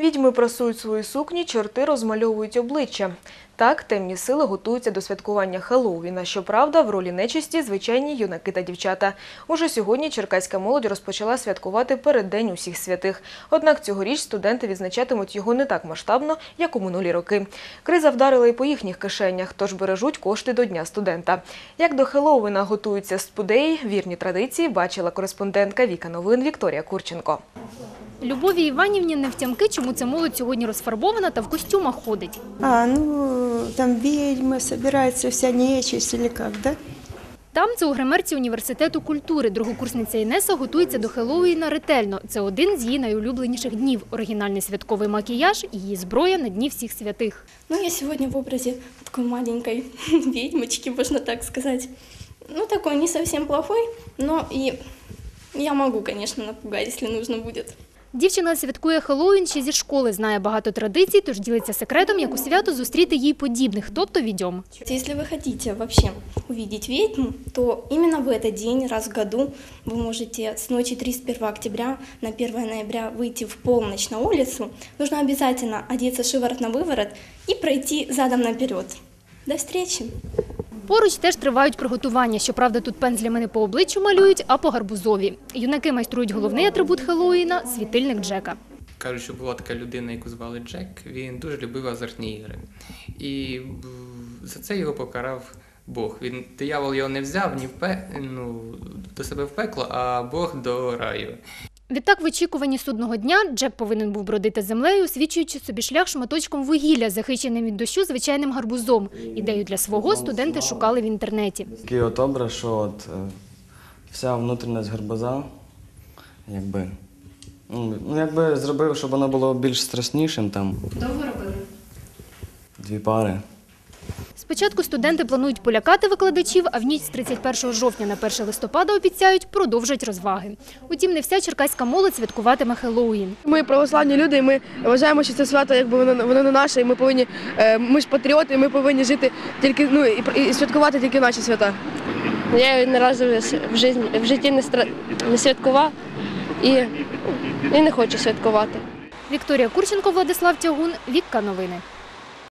Відьми прасують свої сукні, чорти розмальовують обличчя. Так, темні сили готуються до святкування Хеллоуіна. Щоправда, в ролі нечисті звичайні юнаки та дівчата. Уже сьогодні черкаська молодь розпочала святкувати переддень усіх святих. Однак цьогоріч студенти відзначатимуть його не так масштабно, як у минулі роки. Криза вдарила і по їхніх кишенях, тож бережуть кошти до Дня студента. Як до Хеллоуіна готуються спудеї, вірні традиції бачила кореспондентка Віка Новин Вікторія Курченко. Любові Іванівні не втямки, чому ця молодь сьогодні розфарбована та в костюмах ходить. А, ну, там ведьмы, собирается вся нечисть или как, да? Там це у гримерці університету культури. Другокурсниця Інеса готується до Хеллоуіна ретельно. Це один з її найулюбленіших днів. Оригінальний святковий макіяж і її зброя на дні всіх святих. Ну, я сегодня в образе такой маленькой ведьмочки, можно так сказать. Ну, такой не совсем плохой, но и я могу, конечно, напугать, если нужно будет. Дівчина святкує Хеллоуін ще зі школи, знає багато традицій, тож ділиться секретом, як у свято зустріти їй подібних, тобто відьом. Если вы хотите вообще увидеть ведьму, то именно в этот день, раз в году, вы можете с ночи 31 октября на 1 ноября выйти в полночь на улицу. Нужно обязательно одеться шиворот на выворот и пройти задом наперед. До встречи! Поруч теж тривають приготування. Щоправда, тут пензлями не по обличчю малюють, а по гарбузові. Юнаки майструють головний атрибут Хеллоуіна – світильник Джека. Кажуть, що була така людина, яку звали Джек. Він дуже любив азартні ігри. І за це його покарав Бог. Він диявол його не взяв ні в пе, ну, до себе в пекло, а Бог до раю. Відтак, в очікуванні судного дня Джек повинен був бродити землею, освічуючи собі шлях шматочком вугілля, захищеним від дощу звичайним гарбузом. Ідею для свого студенти шукали в інтернеті. Такий от образ, що от е, вся внутрішність гарбуза, якби, ну, ну, якби зробив, щоб воно було більш страшнішим, там Довго робили? дві пари. Спочатку студенти планують полякати викладачів, а в ніч з 31 жовтня на 1 листопада обіцяють продовжать розваги. Утім, не вся черкаська молодь святкуватиме Хеллоуін. Ми православні люди, і ми вважаємо, що це свято, якби воно воно не наше, і ми повинні. е, Ми ж патріоти, і ми повинні жити тільки ну і, і святкувати тільки наші свята. Я її ні разу в житті, в житті не, стра- не святкував і, і не хочу святкувати. Вікторія Курченко, Владислав Тягун, Вікка Новини.